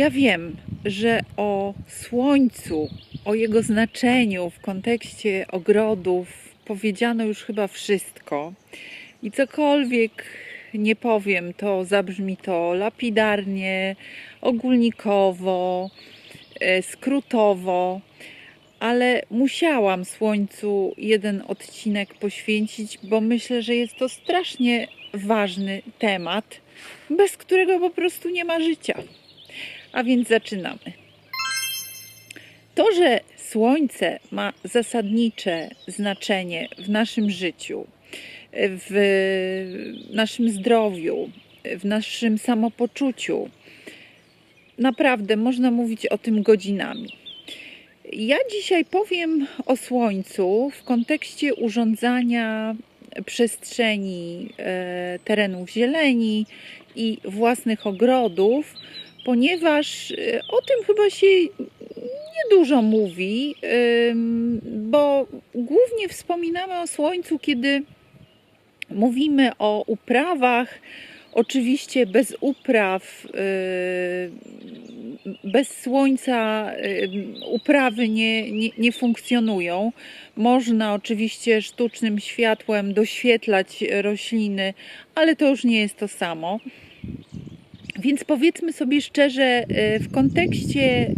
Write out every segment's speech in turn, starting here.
Ja wiem, że o słońcu, o jego znaczeniu w kontekście ogrodów powiedziano już chyba wszystko. I cokolwiek nie powiem, to zabrzmi to lapidarnie, ogólnikowo, e, skrótowo, ale musiałam słońcu jeden odcinek poświęcić, bo myślę, że jest to strasznie ważny temat, bez którego po prostu nie ma życia. A więc zaczynamy. To, że Słońce ma zasadnicze znaczenie w naszym życiu, w naszym zdrowiu, w naszym samopoczuciu, naprawdę można mówić o tym godzinami. Ja dzisiaj powiem o Słońcu w kontekście urządzania przestrzeni e, terenów zieleni i własnych ogrodów ponieważ y, o tym chyba się niedużo mówi, bo głównie wspominamy o słońcu, kiedy mówimy o uprawach. Oczywiście bez upraw, y, bez słońca y, uprawy nie, nie, nie, funkcjonują. Można oczywiście sztucznym światłem doświetlać rośliny, ale to już nie jest to samo. Więc powiedzmy sobie szczerze, e, w kontekście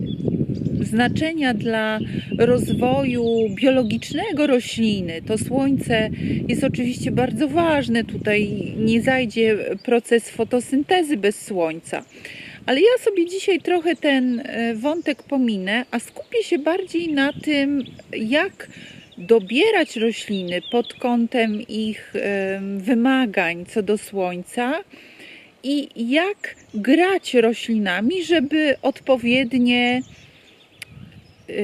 znaczenia dla rozwoju biologicznego rośliny, to słońce jest oczywiście bardzo ważne. Tutaj nie zajdzie proces fotosyntezy bez słońca. Ale ja sobie dzisiaj trochę ten e, wątek pominę, a skupię się bardziej na tym, jak dobierać rośliny pod kątem ich wymagań co do słońca i jak grać roślinami, żeby odpowiednie yy,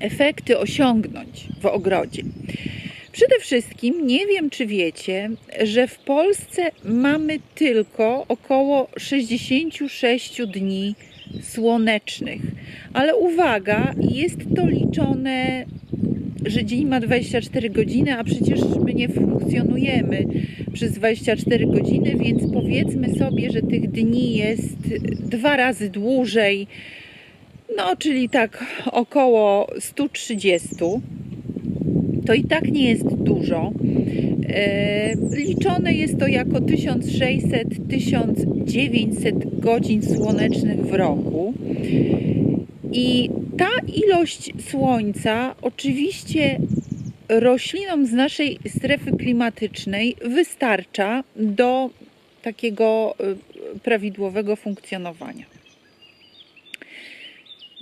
efekty osiągnąć w ogrodzie. Przede wszystkim nie wiem, czy wiecie, że w Polsce mamy tylko około 66 dni słonecznych. Ale uwaga, jest to liczone że dzień ma 24 godziny, a przecież my nie funkcjonujemy przez 24 godziny, więc powiedzmy sobie, że tych dni jest dwa razy dłużej, no czyli tak około 130. To i tak nie jest dużo. E, liczone jest to jako 1600-1900 godzin słonecznych w roku. I ta ilość słońca oczywiście roślinom z naszej strefy klimatycznej wystarcza do takiego y, prawidłowego funkcjonowania.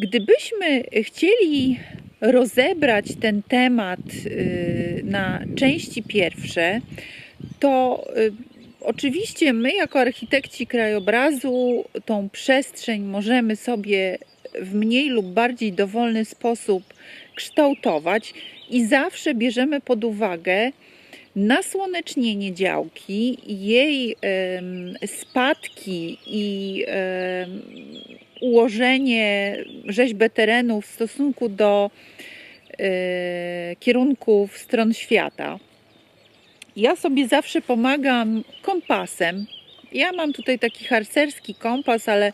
Gdybyśmy chcieli rozebrać ten temat y, na części pierwsze, to y, oczywiście my, jako architekci krajobrazu, tą przestrzeń możemy sobie w mniej lub bardziej dowolny sposób kształtować i zawsze bierzemy pod uwagę nasłonecznienie działki, jej spadki i ułożenie rzeźbę terenu w stosunku do e, kierunków stron świata. Ja sobie zawsze pomagam kompasem. Ja mam tutaj taki harcerski kompas, ale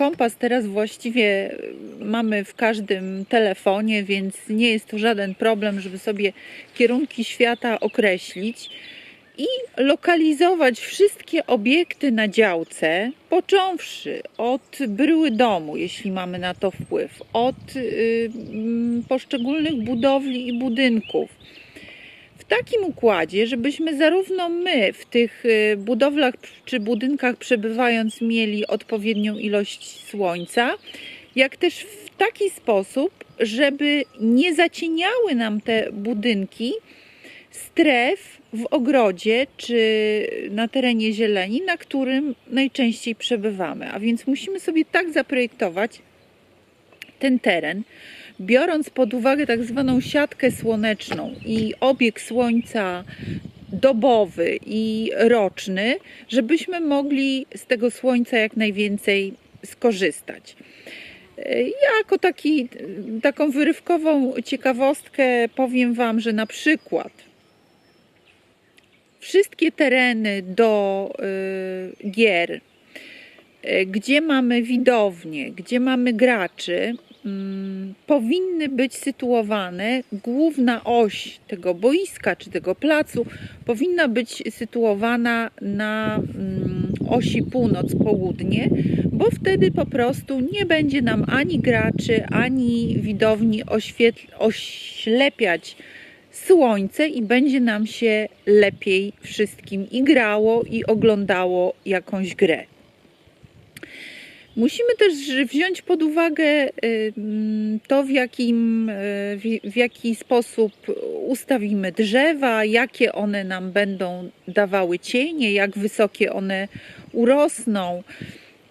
kompas teraz właściwie mamy w każdym telefonie, więc nie jest to żaden problem, żeby sobie kierunki świata określić i lokalizować wszystkie obiekty na działce, począwszy od bryły domu, jeśli mamy na to wpływ, od y, poszczególnych budowli i budynków takim układzie, żebyśmy zarówno my w tych y, budowlach czy budynkach przebywając mieli odpowiednią ilość słońca, jak też w taki sposób, żeby nie zacieniały nam te budynki stref w ogrodzie czy na terenie zieleni, na którym najczęściej przebywamy. A więc musimy sobie tak zaprojektować ten teren, biorąc pod uwagę tak zwaną siatkę słoneczną i obieg słońca dobowy i roczny, żebyśmy mogli z tego słońca jak najwięcej skorzystać. Ja jako taki, taką wyrywkową ciekawostkę powiem Wam, że na przykład wszystkie tereny do y, gier e, gdzie mamy widownię, gdzie mamy graczy, mm, powinny być sytuowane, główna oś tego boiska czy tego placu powinna być sytuowana na mm, osi północ-południe, bo wtedy po prostu nie będzie nam ani graczy, ani widowni oślepiać słońce i będzie nam się lepiej wszystkim i grało, i oglądało jakąś grę. Musimy też wziąć pod uwagę to, w, jakim, w- w jaki sposób ustawimy drzewa, jakie one nam będą dawały cienie, jak wysokie one urosną.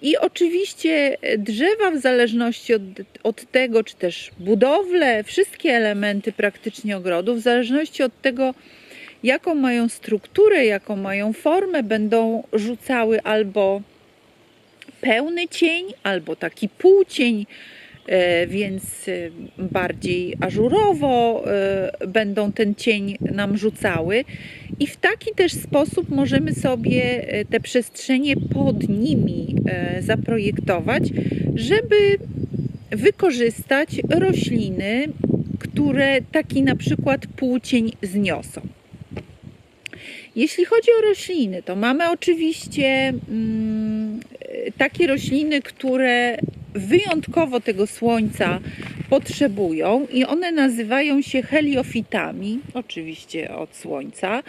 I oczywiście drzewa, w zależności od, od tego, czy też budowle, wszystkie elementy praktycznie ogrodu, w zależności od tego, jaką mają strukturę, jaką mają formę, będą rzucały albo pełny cień, albo taki półcień, e, więc e, bardziej ażurowo e, będą ten cień nam rzucały. I w taki też sposób możemy sobie te przestrzenie pod nimi zaprojektować, żeby wykorzystać rośliny, które taki na przykład półcień zniosą. Jeśli chodzi o rośliny, to mamy oczywiście mm, takie rośliny, które wyjątkowo tego słońca potrzebują i one nazywają się heliofitami, oczywiście od słońca.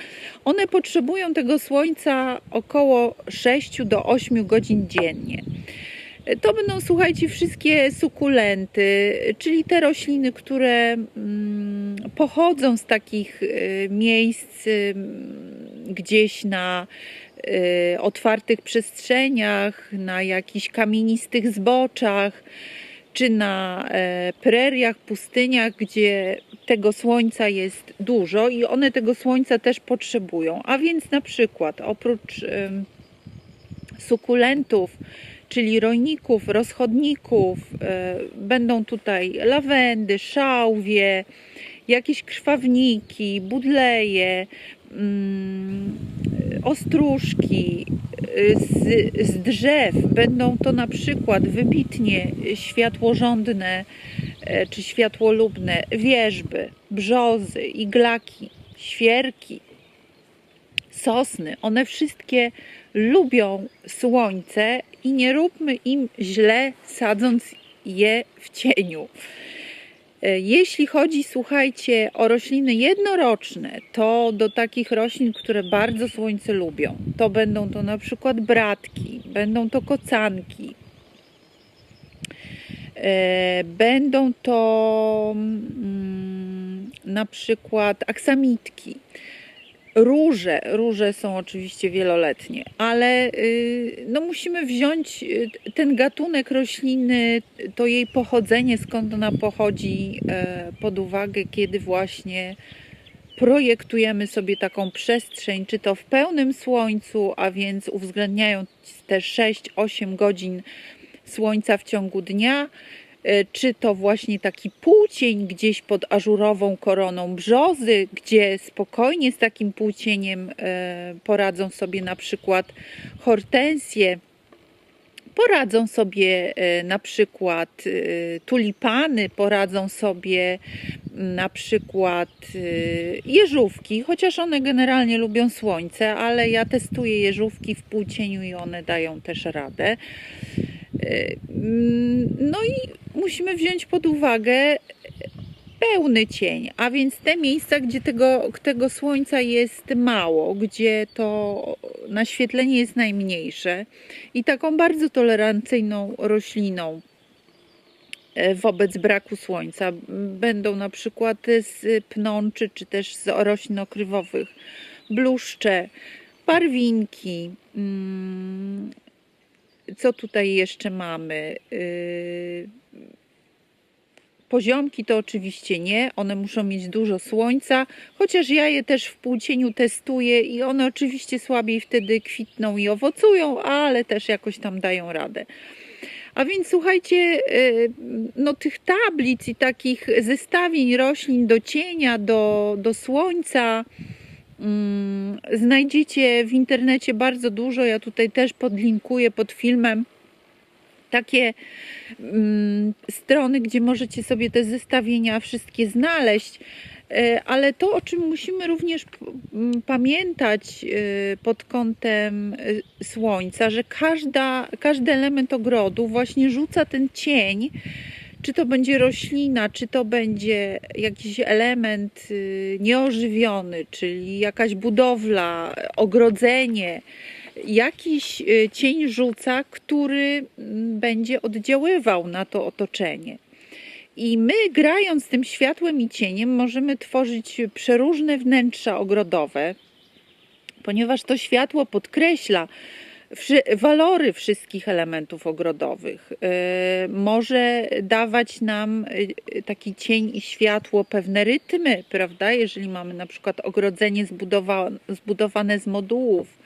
One potrzebują tego słońca około 6 do 8 godzin dziennie. To będą, słuchajcie, wszystkie sukulenty, czyli te rośliny, które mm, pochodzą z takich y, miejsc y, gdzieś na otwartych przestrzeniach, na jakichś kamienistych zboczach, czy na e, preriach, pustyniach, gdzie tego słońca jest dużo i one tego słońca też potrzebują. A więc na przykład oprócz em, sukulentów, czyli rojników, rozchodników, e, będą tutaj lawendy, szałwie, jakieś krwawniki, budleje, mm, ostróżki. Z, z drzew będą to na przykład wybitnie światłorządne e, czy światłolubne wierzby, brzozy, iglaki, świerki, sosny. One wszystkie lubią słońce i nie róbmy im źle, sadząc je w cieniu. E, Jeśli chodzi, słuchajcie, o rośliny jednoroczne, to do takich roślin, które bardzo słońce lubią, to będą to na przykład bratki, będą to kocanki, e, będą to mm, na przykład aksamitki. Róże, róże są oczywiście wieloletnie, ale y, no musimy wziąć y, ten gatunek rośliny, to jej pochodzenie, skąd ona pochodzi e, pod uwagę, kiedy właśnie projektujemy sobie taką przestrzeń, czy to w pełnym słońcu, a więc uwzględniając te 6-8 godzin słońca w ciągu dnia, czy to właśnie taki półcień gdzieś pod ażurową koroną brzozy, gdzie spokojnie z takim półcieniem e, poradzą sobie na przykład hortensje, poradzą sobie e, na przykład e, tulipany, poradzą sobie na przykład e, jeżówki, chociaż one generalnie lubią słońce, ale ja testuję jeżówki w półcieniu i one dają też radę. Mm, No i musimy wziąć pod uwagę pełny cień, a więc te miejsca, gdzie tego, tego słońca jest mało, gdzie to naświetlenie jest najmniejsze i taką bardzo tolerancyjną rośliną e, wobec braku słońca. Będą na przykład z pnączy czy też z roślin okrywowych bluszcze, parwinki, mm, co tutaj jeszcze mamy? Yy, Poziomki to oczywiście nie, one muszą mieć dużo słońca, chociaż ja je też w półcieniu testuję i one oczywiście słabiej wtedy kwitną i owocują, ale też jakoś tam dają radę. A więc słuchajcie, yy, no tych tablic i takich zestawień roślin do cienia, do, do słońca, Znajdziecie w internecie bardzo dużo. Ja tutaj też podlinkuję pod filmem takie mm, strony, gdzie możecie sobie te zestawienia wszystkie znaleźć. E, Ale to, o czym musimy również p- m, pamiętać e, pod kątem e, słońca, że każda, każdy element ogrodu właśnie rzuca ten cień, czy to będzie roślina, czy to będzie jakiś element y, nieożywiony, czyli jakaś budowla, ogrodzenie, jakiś y, cień rzuca, który mm, będzie oddziaływał na to otoczenie. I my, grając tym światłem i cieniem, możemy tworzyć przeróżne wnętrza ogrodowe, ponieważ to światło podkreśla walory wszystkich elementów ogrodowych. Yy, Może dawać nam yy, taki cień i światło, pewne rytmy, prawda? Jeżeli mamy na przykład ogrodzenie zbudowa- zbudowane z modułów,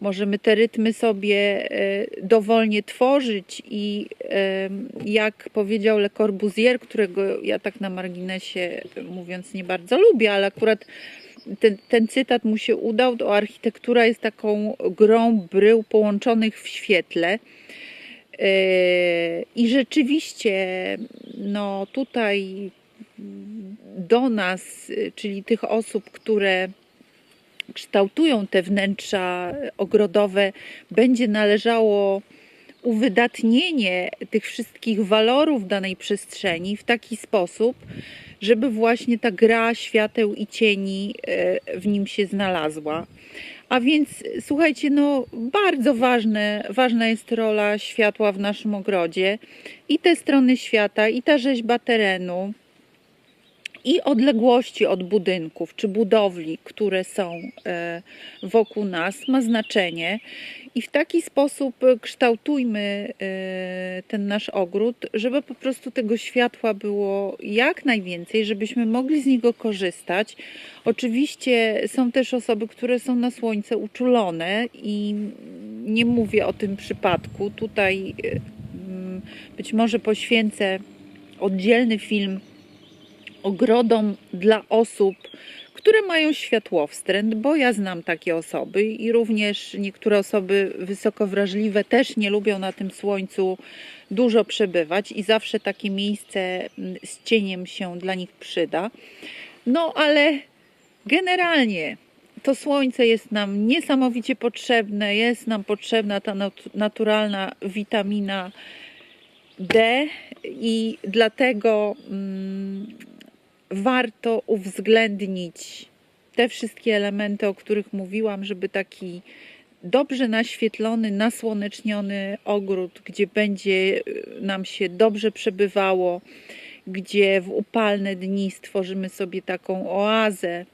możemy te rytmy sobie dowolnie tworzyć i jak powiedział Le Corbusier, którego ja tak na marginesie mówiąc nie bardzo lubię, ale akurat ten, ten cytat mu się udał, to architektura jest taką grą brył połączonych w świetle. E, I rzeczywiście, no tutaj do nas, czyli tych osób, które kształtują te wnętrza ogrodowe, będzie należało uwydatnienie tych wszystkich walorów danej przestrzeni w taki sposób, żeby właśnie ta gra świateł i cieni e, w nim się znalazła. A więc słuchajcie, no bardzo ważne, ważna jest rola światła w naszym ogrodzie i te strony świata, i ta rzeźba terenu, i odległości od budynków czy budowli, które są e, wokół nas, ma znaczenie. I w taki sposób e, kształtujmy e, ten nasz ogród, żeby po prostu tego światła było jak najwięcej, żebyśmy mogli z niego korzystać. Oczywiście są też osoby, które są na słońce uczulone i nie mówię o tym przypadku. Tutaj być może poświęcę oddzielny film ogrodom dla osób, które mają światłowstręt, bo ja znam takie osoby i również niektóre osoby wysoko wrażliwe też nie lubią na tym słońcu dużo przebywać i zawsze takie miejsce mm, z cieniem się dla nich przyda. No ale generalnie to słońce jest nam niesamowicie potrzebne, jest nam potrzebna ta nat- naturalna witamina D i dlatego mm, warto uwzględnić te wszystkie elementy, o których mówiłam, żeby taki dobrze naświetlony, nasłoneczniony ogród, gdzie będzie y, nam się dobrze przebywało, gdzie w upalne dni stworzymy sobie taką oazę,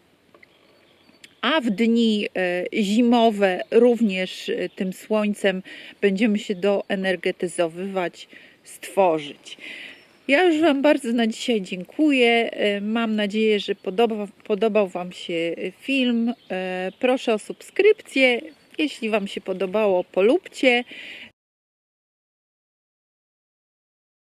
a w dni e, zimowe również e, tym słońcem będziemy się doenergetyzowywać, stworzyć. Ja już Wam bardzo na dzisiaj dziękuję. E, Mam nadzieję, że podoba, podobał Wam się film. E, Proszę o subskrypcję. Jeśli Wam się podobało, polubcie.